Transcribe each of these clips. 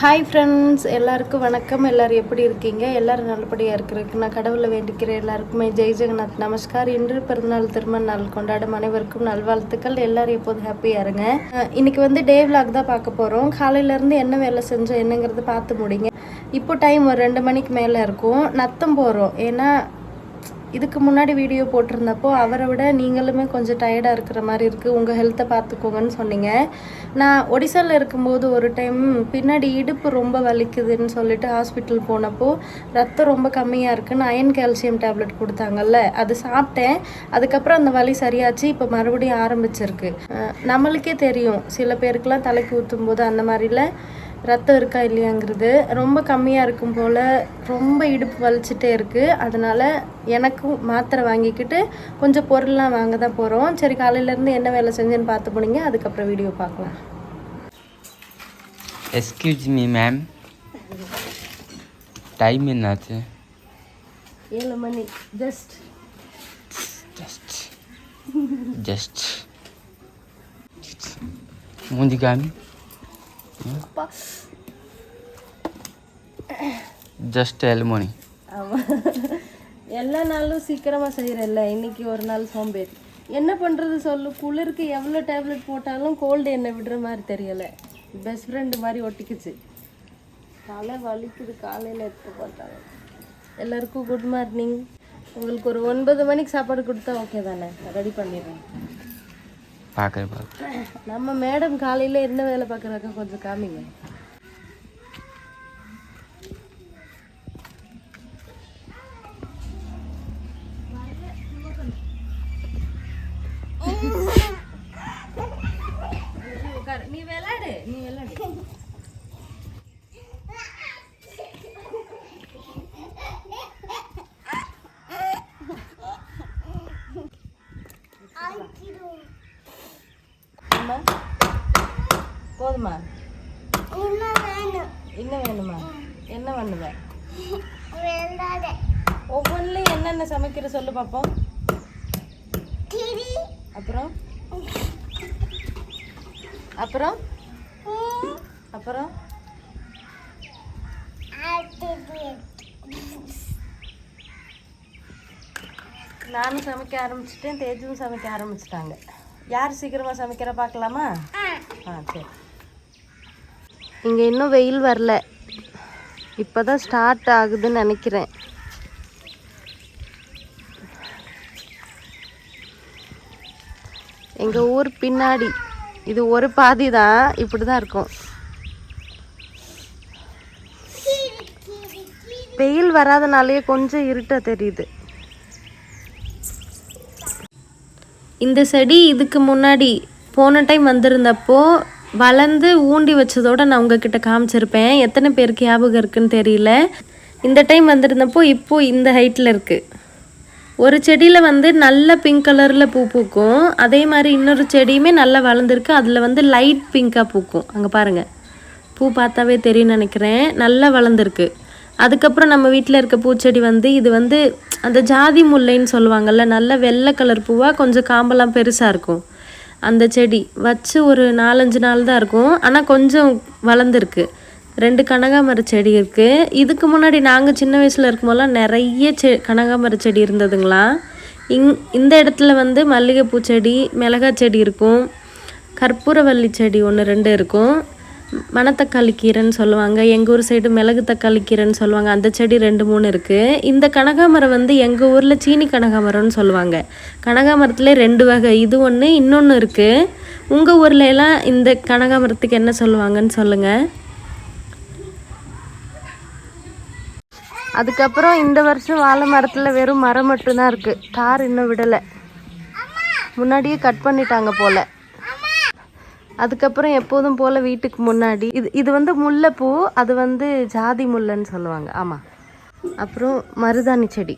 Hi friends எல்லாருக்கும் வணக்கம். எல்லோரும் எப்படி இருக்கீங்க? எல்லோரும் நல்லபடியாக இருக்கிறதுக்கு நான் கடவுளை வேண்டிக்கிறேன். எல்லாருக்குமே ஜெய் ஜெகநாத். நமஸ்கார். இன்று பிறந்தநாள் திருமண நாள் கொண்டாடும் அனைவருக்கும் நல்வாழ்த்துக்கள். எல்லோரும் எப்போதும் ஹாப்பியாக இருங்க. இன்றைக்கி இன்னைக்கு வந்து டே vlog தான் பார்க்க போகிறோம் காலையிலேருந்து என்ன வேலை செஞ்சோம் என்னங்கிறது பார்த்து முடிங்க. இப்போ டைம் ஒரு ரெண்டு மணிக்கு மேலே இருக்கும். நத்தம் போகிறோம் ஏன்னா இதுக்கு முன்னாடி வீடியோ போட்டிருந்தப்போ அவரை விட நீங்களுமே கொஞ்சம் டயர்டாக இருக்கிற மாதிரி இருக்குது உங்கள் ஹெல்த்தை பார்த்துக்கோங்கன்னு சொன்னீங்க. நான் ஒடிசாவில் இருக்கும்போது ஒரு டைம் பின்னாடி இடுப்பு ரொம்ப வலிக்குதுன்னு சொல்லிட்டு ஹாஸ்பிட்டல் போனப்போ ரத்தம் ரொம்ப கம்மியாக இருக்குன்னு அயன் கால்சியம் டேப்லெட் கொடுத்தாங்கல்ல அது சாப்பிட்டேன். அதுக்கப்புறம் அந்த வலி சரியாச்சு இப்போ மறுபடியும் ஆரம்பிச்சிருக்கு. நம்மளுக்கே தெரியும். சில பேருக்கெலாம் தலைக்கு ஊற்றும் போது அந்த மாதிரில ரத்தம் இருக்கா இல்லையாங்கிறது ரொம்ப கம்மியாக இருக்கும் போல் ரொம்ப இடுப்பு வலிச்சிட்டே இருக்குது அதனால் எனக்கும் மாத்திரை வாங்கிக்கிட்டு கொஞ்சம் பொருள்லாம் வாங்க தான் போகிறோம் சரி காலையிலேருந்து என்ன வேலை செஞ்சேன்னு பார்த்து போனீங்க அதுக்கப்புறம் வீடியோ பார்க்கலாம். எஸ்கியூஸ் மீ மேம் டைம் என்னாச்சு? ஏழு மணி. ஜஸ்ட் ஜஸ்ட் ஜஸ்ட் மூஞ்சி காமி. ஜஸ்ட் ஆமாம் எல்லா நாளும் சீக்கிரமாக செய்கிறல்ல இன்னைக்கு ஒரு நாள் சோம்பேறி என்ன பண்ணுறது சொல்லு? குளிருக்கு எவ்வளோ டேப்லெட் போட்டாலும் கோல்டு என்ன விடுற மாதிரி தெரியலை. பெஸ்ட் ஃப்ரெண்டு மாதிரி ஒட்டிக்குச்சு. தலை வலிக்குது. காலையில் எடுத்து போட்டாங்க எல்லாருக்கும் குட் மார்னிங் உங்களுக்கு ஒரு ஒன்பது மணிக்கு சாப்பாடு கொடுத்தா ஓகே தானே? ரெடி பண்ணிடுறேன். பார்க்குறேன் நம்ம மேடம் காலையில் என்ன வேலை பார்க்குறாங்க கொஞ்சம் காமிங்க. போதுமா இன்னும் வேணுமா? என்ன பண்ணுவ? ஒவ்வொன்றுலையும் என்னென்ன சமைக்கிற சொல்லு பார்ப்போம் அப்புறம்? அப்புறம்? அப்புறம்? நானும் சமைக்க ஆரம்பிச்சிட்டேன் தேஜும் சமைக்க ஆரம்பிச்சிட்டாங்க. யார் சீக்கிரமாக சமைக்கிற பார்க்கலாமா ஆ சரி. இங்கே இன்னும் வெயில் வரல. இப்போ தான் ஸ்டார்ட் ஆகுதுன்னு நினைக்கிறேன். எங்கள் ஊர் பின்னாடி. இது ஒரு பாதி தான் இப்படி தான் இருக்கும். வெயில் வராதனாலேயே கொஞ்சம் இருட்டாக தெரியுது. இந்த செடி இதுக்கு முன்னாடி போன டைம் வந்திருந்தப்போ வளர்ந்து ஊண்டி வச்சதோட நான் உங்ககிட்ட காமிச்சிருப்பேன். எத்தனை பேருக்கு ஞாபகம் இருக்குன்னு தெரியல. இந்த டைம் வந்திருந்தப்போ இப்போ இந்த ஹைட்டில் இருக்குது ஒரு செடியில் வந்து நல்ல பிங்க் கலரில் பூ பூக்கும். அதே மாதிரி இன்னொரு செடியுமே நல்லா வளர்ந்துருக்கு. அதில் வந்து லைட் பிங்க்காக பூக்கும். அங்கே பாருங்கள் பூ பார்த்தாவே தெரியும் நினைக்கிறேன். நல்லா வளர்ந்துருக்கு. அதுக்கப்புறம் நம்ம வீட்டில் இருக்க பூச்செடி வந்து இது வந்து அந்த ஜாதி முல்லைன்னு சொல்லுவாங்கல்ல நல்ல வெள்ளை கலர் பூவாக கொஞ்சம் காம்பெல்லாம் பெருசாக இருக்கும். அந்த செடி. வச்சு ஒரு நாலஞ்சு நாள் தான் இருக்கும். ஆனால் கொஞ்சம் வளர்ந்துருக்கு. ரெண்டு கனகாமர செடி இருக்குது இதுக்கு முன்னாடி நாங்கள் சின்ன வயசில் இருக்கும்போதெல்லாம் நிறைய செ கனகாமர செடி இருந்ததுங்களா? இங் இந்த இடத்துல வந்து மல்லிகைப்பூ செடி மிளகா செடி இருக்கும். கற்பூரவல்லி செடி ஒன்று ரெண்டு இருக்கும். மணத்தக்காளி கீரைன்னு சொல்லுவாங்க எங்கள் ஊர் சைடு மிளகு தக்காளி கீரைன்னு சொல்லுவாங்க அந்த செடி ரெண்டு மூணு இருக்குது இந்த கனகாமரம் வந்து எங்கள் ஊரில் சீனி கனகாமரம்னு சொல்லுவாங்க. கனகாமரத்துல ரெண்டு வகை இது ஒன்று இன்னொன்று இருக்குது உங்கள் ஊரில் எல்லாம் இந்த கனகாமரத்துக்கு என்ன சொல்லுவாங்கன்னு சொல்லுங்கள் அதுக்கப்புறம் இந்த வருஷம் வாழை மரத்தில் வெறும் மரம் மட்டும்தான் இருக்குது தார் இன்னும் விடலை. முன்னாடியே கட் பண்ணிட்டாங்க போல். அதுக்கப்புறம் எப்போதும் போல் வீட்டுக்கு முன்னாடி. இது இது வந்து முல்லைப்பூ அது வந்து ஜாதி முல்லைன்னு சொல்லுவாங்க. ஆமாம் அப்புறம் மருதாணி செடி.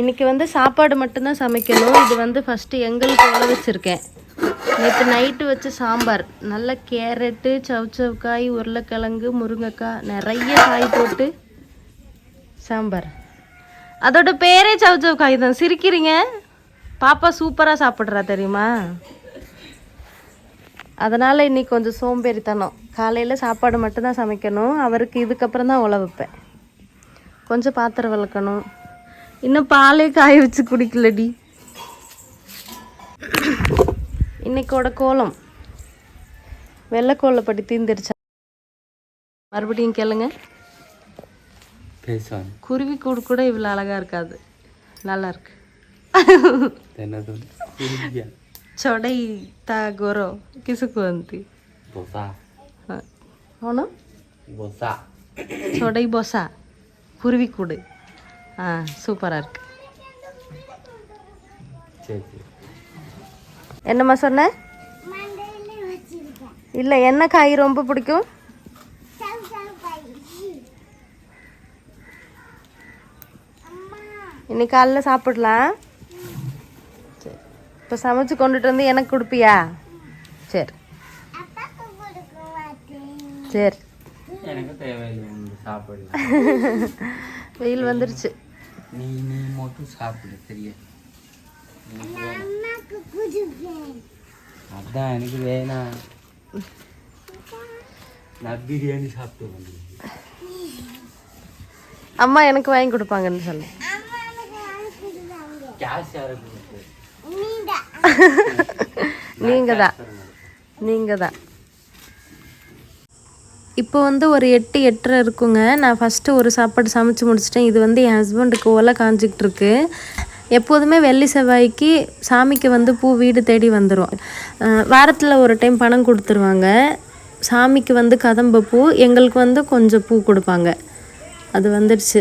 இன்னைக்கு வந்து சாப்பாடு மட்டும்தான் சமைக்கணும். இது வந்து ஃபஸ்ட்டு எங்களுக்கு உள்ள வச்சுருக்கேன். நேற்று நைட்டு வச்ச சாம்பார். நல்ல கேரட்டு சவுச்சவுக்காய் உருளைக்கிழங்கு முருங்கைக்காய் நிறைய காய் போட்டு சாம்பார். அதோட பேரே சவுச்சவுக்காய் தான். சிரிக்கிறீங்க? பாப்பா சூப்பராக சாப்பிட்றா தெரியுமா? அதனால் இன்னைக்கு கொஞ்சம் சோம்பேறித்தனம். காலையில் சாப்பாடு மட்டும்தான் சமைக்கணும். அவருக்கு இதுக்கப்புறம் தான் உழ வைப்பேன் கொஞ்சம் பாத்திரம் விளக்கணும். இன்னும் பாலே காய வச்சு குடிக்கலடி. இன்னைக்கோட கோலம். வெள்ளைக்கோலை படி தீர்ந்துருச்சா மறுபடியும் கேளுங்க. குருவி கூடு கூட இவ்வளோ அழகாக இருக்காது. நல்லா இருக்கு. ଚଢ଼େଇ ତା ଗୋର କିସ କୁହନ୍ତି? କ'ଣ? ଚଢ଼େଇ ବସା। குருவி கூடு ஆ சூப்பராக இருக்கு என்னம்மா சொன்ன இல்லை என்ன காய் ரொம்ப பிடிக்கும் இன்னைக்கு காலைல சாப்பிடலாம் இப்போ சமைச்சு கொண்டுட்டு வந்து எனக்கு கொடுப்பியா? சரி. சரி. வெயில் வந்துருச்சு. நீ நீ மட்டும் சாப்பிடு சரியா? அதான் எனக்கு வேணாம். நான் பிரியாணி சாப்பிட்டு வந்தேன் அம்மா எனக்கு வாங்கி கொடுப்பாங்கன்னு சொல்லு கேஷ் யாருக்கு நீங்கள் தான் நீங்கள் தான் இப்போ வந்து ஒரு எட்டு எட்டரை இருக்குங்க. நான் ஃபஸ்ட்டு ஒரு சாப்பாடு சமைச்சு முடிச்சிட்டேன். இது வந்து என் ஹஸ்பண்டுக்கு ஓலை காஞ்சிக்கிட்டு இருக்கு எப்போதுமே வெள்ளி செவ்வாய்க்கு சாமிக்கு வந்து பூ வீடு தேடி வந்துடும் வாரத்தில் ஒரு டைம் பணம் கொடுத்துருவாங்க. சாமிக்கு வந்து கதம்ப பூ எங்களுக்கு வந்து கொஞ்சம் பூ கொடுப்பாங்க. அது வந்துடுச்சு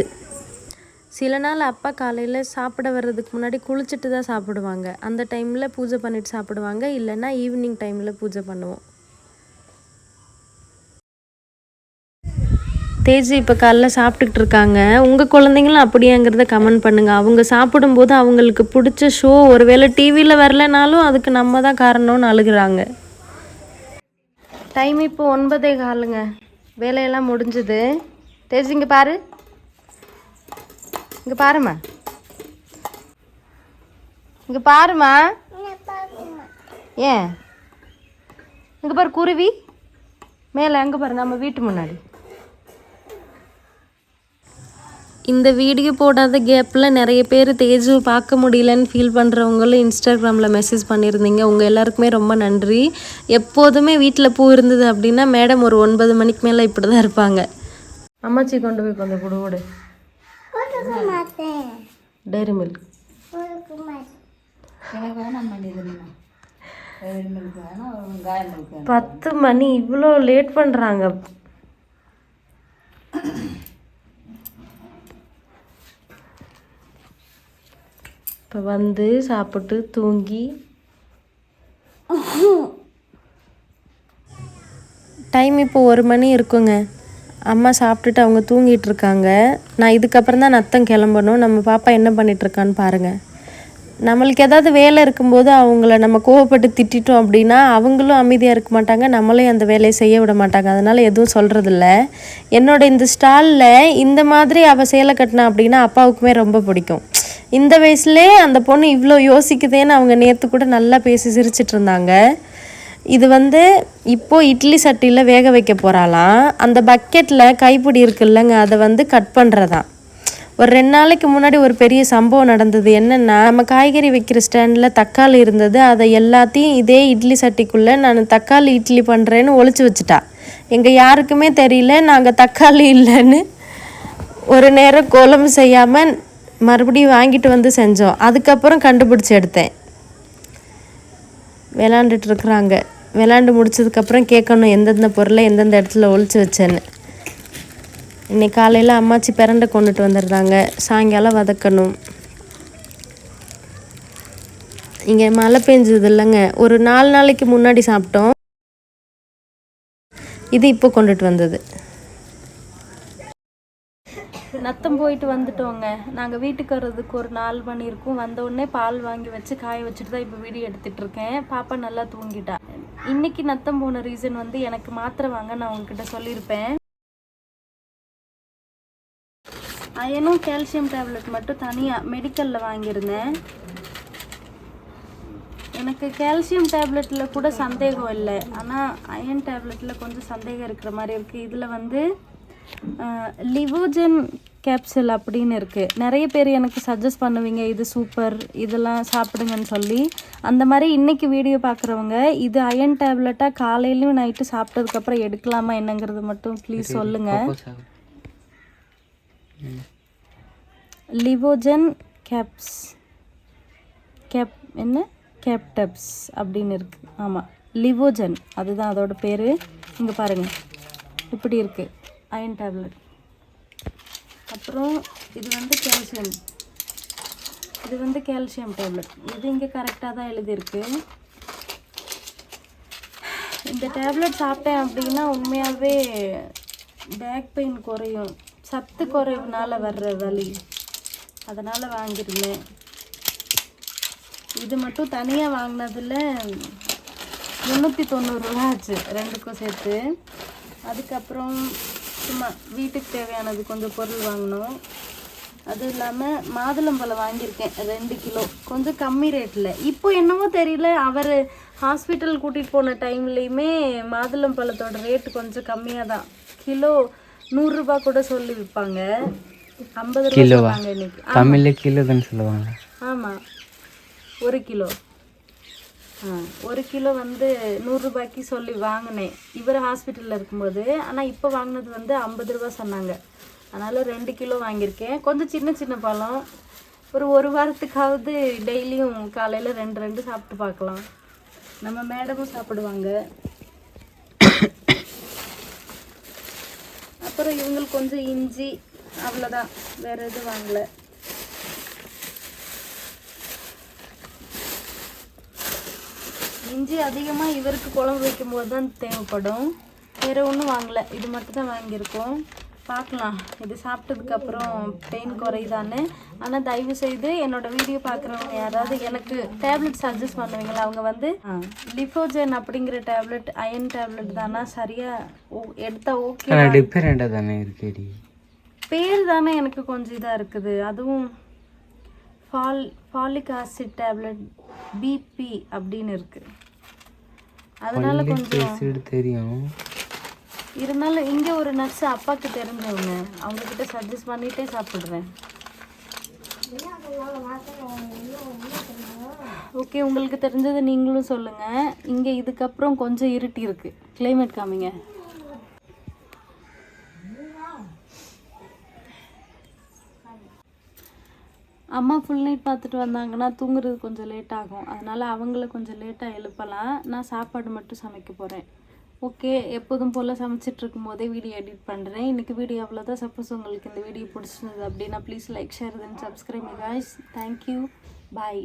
சில நாள் அப்பா காலையில் சாப்பிட வர்றதுக்கு முன்னாடி குளிச்சுட்டு தான் சாப்பிடுவாங்க. அந்த டைமில் பூஜை பண்ணிட்டு சாப்பிடுவாங்க. இல்லைன்னா ஈவினிங் டைமில் பூஜை பண்ணுவோம். தேஜி இப்போ காலைல சாப்பிட்டுக்கிட்டு இருக்காங்க. உங்கள் குழந்தைங்களும் அப்படியாங்கிறத கமெண்ட் பண்ணுங்கள் அவங்க சாப்பிடும்போது அவங்களுக்கு பிடிச்ச ஷோ ஒருவேளை டிவியில் வரலைனாலும் அதுக்கு நம்ம தான் காரணம்னு அழுகிறாங்க. டைம் இப்போ ஒன்பதே காலுங்க. வேலையெல்லாம் முடிஞ்சுது. தேஜி இங்கே பாரு. இங்கே பாரும்மா. இங்கே பாரும்மா. ஏன்? இங்கே பாரு குருவி. மேலே அங்கே பாரு நம்ம வீட்டு முன்னாடி. இந்த வீடியோ போடாத கேப்பில் நிறைய பேர் தேஜு பார்க்க முடியலன்னு ஃபீல் பண்ணுறவங்களும் இன்ஸ்டாகிராமில் மெசேஜ் பண்ணியிருந்தீங்க. உங்கள் எல்லாருக்குமே ரொம்ப நன்றி. எப்போதுமே வீட்டில் பூ இருந்தது அப்படின்னா மேடம் ஒரு ஒன்பது மணிக்கு மேலே இப்படி தான் இருப்பாங்க. அம்மாச்சி கொண்டு போய் கொஞ்சம் கொடு. கொடு டைரி மில்க் பத்து மணி இவ்வளோ லேட் பண்ணுறாங்க இப்போ வந்து சாப்பிட்டு தூங்கி. டைம் இப்போ ஒரு மணி இருக்குங்க. அம்மா சாப்பிட்டுட்டு அவங்க தூங்கிட்டு இருக்காங்க நான் இதுக்கப்புறம் தான் நத்தம் கிளம்பணும். நம்ம பாப்பா என்ன பண்ணிட்டு இருக்கான்னு நம்மளுக்கு ஏதாவது வேலை இருக்கும்போது அவங்கள நம்ம கோவப்பட்டு திட்டிட்டோம் அப்படின்னா அவங்களும் அமைதியாக இருக்க மாட்டாங்க. நம்மளையும் அந்த வேலையை செய்ய விட மாட்டாங்க. அதனால் எதுவும் சொல்கிறதில்ல என்னோட இந்த ஸ்டாலில் இந்த மாதிரி அவள் சேலை கட்டினா அப்படின்னா அப்பாவுக்குமே ரொம்ப பிடிக்கும். இந்த வயசுலேயே அந்த பொண்ணு இவ்வளோ யோசிக்குதேன்னு அவங்க நேற்று கூட நல்லா பேசி சிரிச்சிட்டு இருந்தாங்க. இது வந்து இப்போது இட்லி சட்டியில் வேக வைக்க போகிறாளாம் அந்த பக்கெட்டில் கைப்பிடி இருக்குல்லங்க அதை வந்து கட் பண்ணுறதான் ஒரு ரெண்டு நாளைக்கு முன்னாடி ஒரு பெரிய சம்பவம் நடந்தது. என்னென்னா நம்ம காய்கறி வைக்கிற ஸ்டாண்டில் தக்காளி இருந்தது. அதை எல்லாத்தையும் இதே இட்லி சட்டிக்குள்ளே நான் தக்காளி இட்லி பண்ணுறேன்னு ஒழிச்சு வச்சுட்டா. எங்கள் யாருக்குமே தெரியல நாங்கள் தக்காளி இல்லைன்னு ஒரு நேரம் குழம்பு செய்யாமல் மறுபடியும் வாங்கிட்டு வந்து செஞ்சோம். அதுக்கப்புறம் கண்டுபிடிச்சி எடுத்தேன். விளாண்டுட்டு இருக்கிறாங்க. விளாண்டு முடிச்சதுக்கப்புறம் கேட்கணும் எந்தெந்த பொருளை எந்தெந்த இடத்துல ஒழிச்சு வச்சேன்னு. இன்றைக்கி காலையில் அம்மாச்சி பிறண்டை கொண்டுட்டு வந்துடுறாங்க. சாயங்காலம் வதக்கணும். இங்கே மழை பெஞ்சது இல்லைங்க. ஒரு நாலு நாளைக்கு முன்னாடி சாப்பிட்டோம். இது இப்போ கொண்டுட்டு வந்தது. நத்தம் போயிட்டு வந்துட்டோங்க. நாங்கள் வீட்டுக்கு வர்றதுக்கு ஒரு நாலு மணி இருக்கும். வந்த உடனே பால் வாங்கி வச்சு காய வச்சுட்டு தான் இப்போ வீடியோ எடுத்துட்டு இருக்கேன். பாப்பா நல்லா தூங்கிட்டா. இன்னைக்கு நத்தம் போன ரீசன் வந்து எனக்கு மாத்திரை வாங்க நான் உங்ககிட்ட சொல்லியிருப்பேன். அயனும் கால்சியம் டேப்லெட் மட்டும் தனியாக மெடிக்கலில் வாங்கியிருந்தேன். எனக்கு கால்சியம் டேப்லெட்டில் கூட சந்தேகம் இல்லை. ஆனால் அயன் டேப்லெட்டில் கொஞ்சம் சந்தேகம் இருக்கிற மாதிரி இருக்குது இதில் வந்து லிவோஜன் கேப்சூல் அப்படின்னு இருக்குது நிறைய பேர் எனக்கு சஜஸ்ட் பண்ணுவீங்க இது சூப்பர் இதெல்லாம் சாப்பிடுங்கன்னு சொல்லி. அந்த மாதிரி இன்னைக்கு வீடியோ பார்க்குறவங்க இது அயன் டேப்லெட்டாக காலையிலையும் நைட்டு சாப்பிட்டதுக்கப்புறம் எடுக்கலாமா என்னங்கிறது மட்டும் ப்ளீஸ் சொல்லுங்கள் லிவோஜன் கேப்ஸ் கேப் என்ன? கேப்டப்ஸ் அப்படின்னு இருக்கு. ஆமாம் லிவோஜன் அதுதான் அதோட பேர். இங்கே பாருங்கள் இப்படி இருக்குது அயன் டேப்லெட் அப்புறம் இது வந்து கால்சியம் இது வந்து கால்சியம் டேப்லெட் இது இங்கே கரெக்டாக தான் எழுதியிருக்கு. இந்த டேப்லெட் சாப்பிட்டேன் அப்படின்னா உண்மையாகவே பேக் பெயின் குறையும். சத்து குறைவுனால வர்ற வலி. அதனால் வாங்கியிருந்தேன். இது மட்டும் தனியாக வாங்கினதில் முந்நூற்றி தொண்ணூறுரூவா ஆச்சு. ரெண்டுக்கும் சேர்த்து. அதுக்கப்புறம் சும்மா வீட்டுக்கு தேவையானது கொஞ்சம் பொருள் வாங்கினோம் அதுவும் இல்லாமல் மாதுளம்பழம் வாங்கியிருக்கேன் ரெண்டு கிலோ. கொஞ்சம் கம்மி ரேட்டில் இப்போ என்னவோ தெரியல அவர் ஹாஸ்பிட்டல் கூட்டிகிட்டு போன டைம்லேயுமே மாதுளம்பழத்தோட ரேட்டு கொஞ்சம் கம்மியாக தான் கிலோ நூறுரூபா கூட சொல்லி விற்பாங்க ஐம்பது ரூபா இன்னைக்கு. தமிழில் கிலோ தானே சொல்லுவாங்க. ஆமாம் ஒரு கிலோ. ஒரு கிலோ வந்து நூறுரூபாய்க்கு சொல்லி வாங்கினேன். இவர் ஹாஸ்பிட்டலில் இருக்கும்போது ஆனால் இப்போ வாங்கினது வந்து ஐம்பது ரூபா சொன்னாங்க. அதனால் ரெண்டு கிலோ வாங்கியிருக்கேன். கொஞ்சம் சின்ன சின்ன பழம். ஒரு ஒரு வாரத்துக்காவது டெய்லியும் காலையில் ரெண்டு ரெண்டு சாப்பிட்டு பார்க்கலாம். நம்ம மேடமும் சாப்பிடுவாங்க. அப்புறம் இவங்களுக்கு கொஞ்சம் இஞ்சி அவ்வளோதான் வேறு எதுவும் வாங்கலை. இஞ்சி அதிகமாக இவருக்கு குழம்பு வைக்கும்போது தான் தேவைப்படும். வேறு ஒன்றும் வாங்கலை. இது மட்டும் தான் வாங்கியிருக்கோம். பார்க்கலாம். இது சாப்பிட்டதுக்கப்புறம் பெயின் குறையுதான்னு. ஆனால் தயவு செய்து என்னோட வீடியோ பார்க்குறவங்க யாராவது எனக்கு டேப்லெட் சஜஸ்ட் பண்ணுவீங்களா? அவங்க வந்து லிஃபோஜன் அப்படிங்கிற டேப்லெட் அயன் டேப்லெட் தானா? சரியாக எடுத்தா ஓகே பேர் தானே எனக்கு கொஞ்சம் இதாக இருக்குது. அதுவும் ஃபால் ஃபாலிக் ஆசிட் டேப்லெட் பிபி அப்படின்னு இருக்கு. அதனால கொஞ்சம் தெரியும். இருந்தாலும் இங்கே ஒரு நர்ஸ் அப்பாவுக்கு தெரிஞ்சவங்க அவங்க கிட்ட சஜஸ்ட் பண்ணிட்டே சாப்பிடுறேன். ஓகே உங்களுக்கு தெரிஞ்சதை நீங்களும் சொல்லுங்க. இங்கே இதுக்கப்புறம் கொஞ்சம் இருட்டி இருக்கு. கிளைமேட் காமிங்க. அம்மா ஃபுல் நைட் பார்த்துட்டு வந்தாங்கன்னா தூங்குறது கொஞ்சம் லேட் ஆகும். அதனால் அவங்கள கொஞ்சம் லேட்டாக எழுப்பலாம். நான் சாப்பாடு மட்டும் சமைக்க போகிறேன் ஓகே எப்போதும் போல் சமைச்சிட்ருக்கும் போதே வீடியோ எடிட் பண்ணுறேன் இன்றைக்கி வீடியோ அவ்வளோதான் சப்போஸ் உங்களுக்கு இந்த வீடியோ பிடிச்சிருந்தது அப்படின்னா please like share then subscribe guys thank you bye